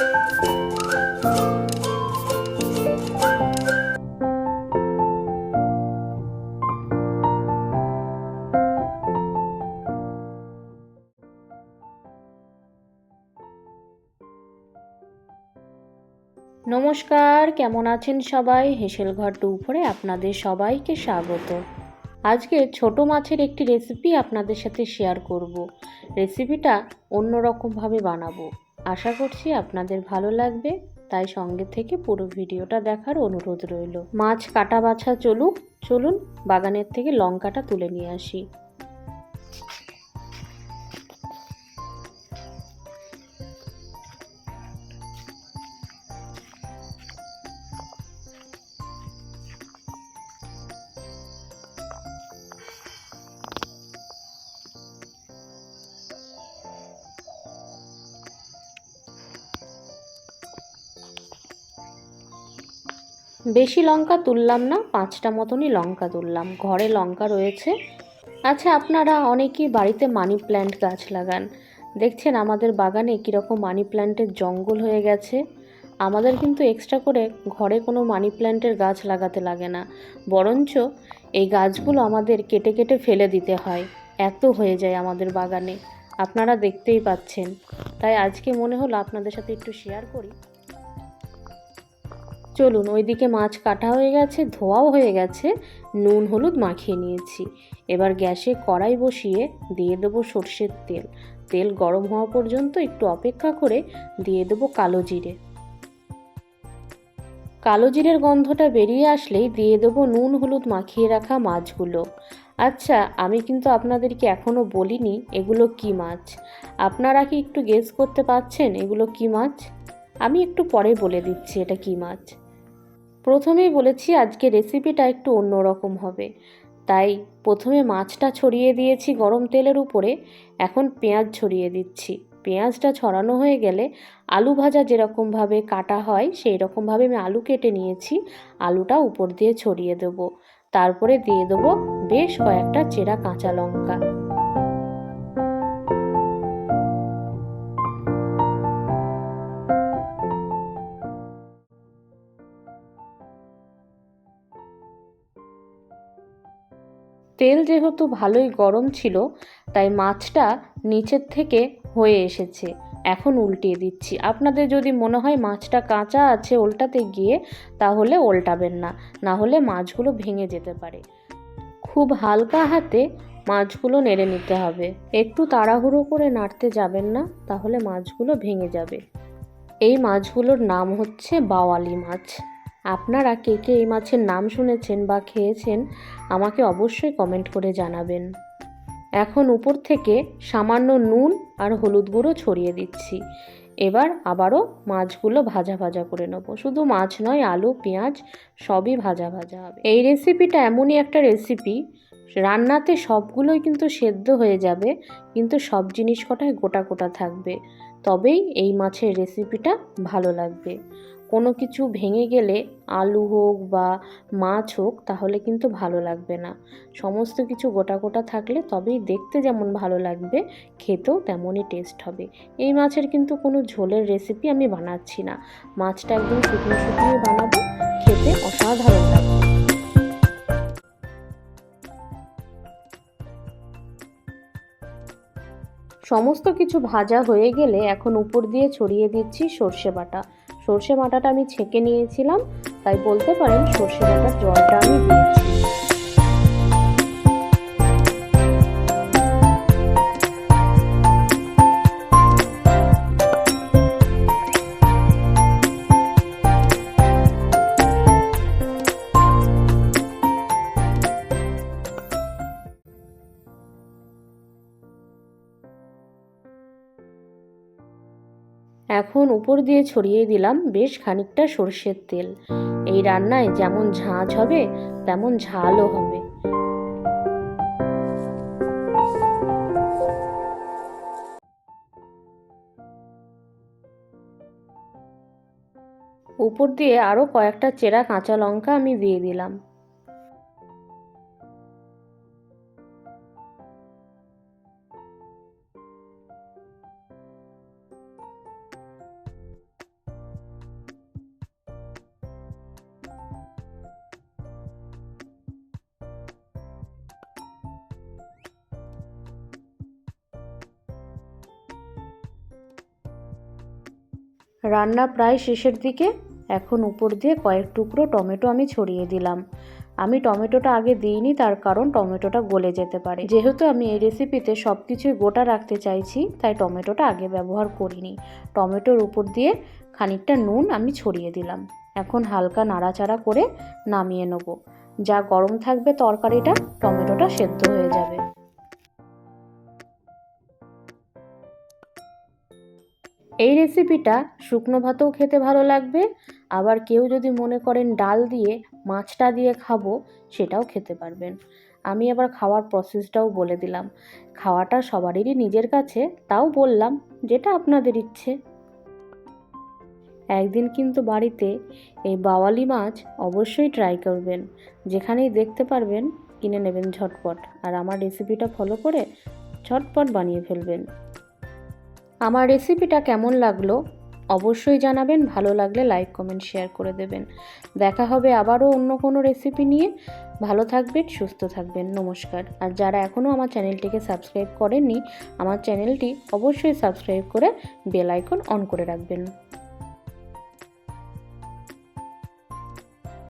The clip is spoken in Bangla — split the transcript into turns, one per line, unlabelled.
নমস্কার, কেমন আছেন সবাই? হেসেল ঘর টু উপরে আপনাদের সবাইকে স্বাগত। আজকে ছোট মাছের একটি রেসিপি আপনাদের সাথে শেয়ার করব। রেসিপিটা অন্যরকমভাবে বানাবো। আশা করছি আপনাদের ভালো লাগবে। তাই সঙ্গে থেকে পুরো ভিডিওটা দেখার অনুরোধ রইল। মাছ কাটা বাছা চলুক। চলুন বাগানের থেকে লঙ্কাটা তুলে নিয়ে আসি। বেশি লঙ্কা তুললাম না, পাঁচটা মতনই লঙ্কা তুললাম। ঘরে লঙ্কা রয়েছে। আচ্ছা আপনারা অনেকেই বাড়িতে মানি প্ল্যান্ট গাছ লাগান। দেখছেন, আমাদের বাগানে কীরকম মানি প্ল্যান্টের জঙ্গল হয়ে গেছে। আমাদের কিন্তু এক্সট্রা করে ঘরে কোনো মানি প্ল্যান্টের গাছ লাগাতে লাগে না। বরঞ্চ এই গাছগুলো আমাদের কেটে কেটে ফেলে দিতে হয়। এত হয়ে যায় আমাদের বাগানে। আপনারা দেখতেই পাচ্ছেন। তাই আজকে মনে হলো আপনাদের সাথে একটু শেয়ার করি। চলুন, ওইদিকে মাছ কাটা হয়ে গেছে, ধোয়াও হয়ে গেছে, নুন, হলুদ মাখিয়ে নিয়েছি। এবার গ্যাসে কড়াই বসিয়ে দিয়ে দেবো সর্ষের তেল। তেল গরম হওয়া পর্যন্ত একটু অপেক্ষা করে দিয়ে দেবো কালো জিরে। কালো জিরের গন্ধটা বেরিয়ে আসলেই দিয়ে দেবো নুন, হলুদ মাখিয়ে রাখা মাছগুলো। আচ্ছা আমি কিন্তু আপনাদেরকে এখনও বলিনি এগুলো কি মাছ। আপনারা কি একটু গেস করতে পারছেন এগুলো কি মাছ? আমি একটু পরে বলে দিচ্ছি এটা কি মাছ। প্রথমেই বলেছি আজকে রেসিপিটা একটু অন্যরকম হবে। তাই প্রথমে মাছটা ছড়িয়ে দিয়েছি গরম তেলের উপরে, এখন পেঁয়াজ ছড়িয়ে দিচ্ছি। পেঁয়াজটা ছড়ানো হয়ে গেলে আলু ভাজা যেরকমভাবে কাটা হয় সেই রকমভাবে আমি আলু কেটে নিয়েছি। আলুটা উপর দিয়ে ছড়িয়ে দেবো। তারপরে দিয়ে দেবো বেশ কয়েকটা চেরা কাঁচা লঙ্কা। তেল যেহেতু ভালোই গরম ছিল, তাই মাছটা নিচের থেকে হয়ে এসেছে। এখন উল্টিয়ে দিচ্ছি। আপনাদের যদি মনে হয় মাছটা কাঁচা আছে উল্টাতে গিয়ে, তাহলে উল্টাবেন না। না হলে মাছগুলো ভেঙে যেতে পারে। খুব হালকা হাতে মাছগুলো নেড়ে নিতে হবে। একটু তাড়াহুড়ো করে নাড়তে যাবেন না, তাহলে মাছগুলো ভেঙে যাবে। এই মাছগুলোর নাম হচ্ছে বাওয়ালি মাছ। আপনারা কে কে এই মাছের নাম শুনেছেন বা খেয়েছেন আমাকে অবশ্যই কমেন্ট করে জানাবেন। এখন উপর থেকে সামান্য নুন আর হলুদ গুঁড়ো ছড়িয়ে দিচ্ছি। এবার আবারও মাছগুলো ভাজা ভাজা করে নেব। শুধু মাছ নয়, আলু, পেঁয়াজ সবই ভাজা ভাজা হবে। এই রেসিপিটা এমনই একটা রেসিপি রান্নাতে সবগুলোই কিন্তু সেদ্ধ হয়ে যাবে, কিন্তু সব জিনিস কটায় গোটা গোটা থাকবে। তবেই এই মাছের রেসিপিটা ভালো লাগবে। কোনো কিছু ভেঙে গেলে আলু হোক বা মাছ হোক, তাহলে কিন্তু ভালো লাগবে না। সমস্ত কিছু গোটা গোটা থাকলে তবেই দেখতে যেমন ভালো লাগবে, খেতেও তেমনই টেস্ট হবে। এই মাছের কিন্তু কোনো ঝোলের রেসিপি আমি বানাচ্ছি না। মাছটা একদম শুকনো শুকনো বানাবো, খেতে অসাধারণ লাগবে। সমস্ত কিছু ভাজা হয়ে গেলে এখন উপর দিয়ে ছড়িয়ে দিচ্ছি সর্ষে বাটা। সর্ষে বাটাটা আমি ছেঁকে নিয়েছিলাম তাই বলতে পারেন সর্ষে বাটার জলটা আমি দিয়েছি এখন উপর দিয়ে ছড়িয়ে দিলাম বেশ খানিকটা সর্ষের তেল। এই রান্নায় যেমন ঝাঁঝ হবে, তেমন ঝালও হবে। উপর দিয়ে আরও কয়েকটা চেরা কাঁচা লঙ্কা আমি দিয়ে দিলাম। রান্না প্রায় শেষের দিকে, এখন উপর দিয়ে কয়েক টুকরো টমেটো আমি ছড়িয়ে দিলাম। আমি টমেটোটা আগে দিইনি, তার কারণ টমেটোটা গলে যেতে পারে। যেহেতু আমি এই রেসিপিতে সব কিছুই গোটা রাখতে চাইছি, তাই টমেটোটা আগে ব্যবহার করিনি। টমেটোর উপর দিয়ে খানিকটা নুন আমি ছড়িয়ে দিলাম। এখন হালকা নাড়াচাড়া করে নামিয়ে নেব। যা গরম থাকবে তরকারিটা, টমেটোটা সেদ্ধ হয়ে যাবে। এই রেসিপিটা শুকনো ভাতেও খেতে ভালো লাগবে। আবার কেউ যদি মনে করেন ডাল দিয়ে, মাছটা দিয়ে খাব, সেটাও খেতে পারবেন। আমি আবার খাওয়ার প্রসেসটাও বলে দিলাম। খাওয়াটা সবারই নিজের কাছে, তাও বললাম যেটা আপনাদের ইচ্ছে। একদিন কিন্তু বাড়িতে এই বাওয়ালি মাছ অবশ্যই ট্রাই করবেন। যেখানেই দেখতে পারবেন, কিনে নেবেন ঝটপট। আর আমার রেসিপিটা ফলো করে ঝটপট বানিয়ে ফেলবেন। আমার রেসিপিটা কেমন লাগল? অবশ্যই জানাবেন, ভালো লাগলে লাইক কমেন্ট শেয়ার করে দেবেন। দেখা হবে আবারও অন্য কোনো রেসিপি নিয়ে। ভালো থাকবেন, সুস্থ থাকবেন, নমস্কার। আর যারা এখনও আমার চ্যানেলটিকে সাবস্ক্রাইব করেননি, আমার চ্যানেলটি অবশ্যই সাবস্ক্রাইব করে বেল আইকন অন করে রাখবেন।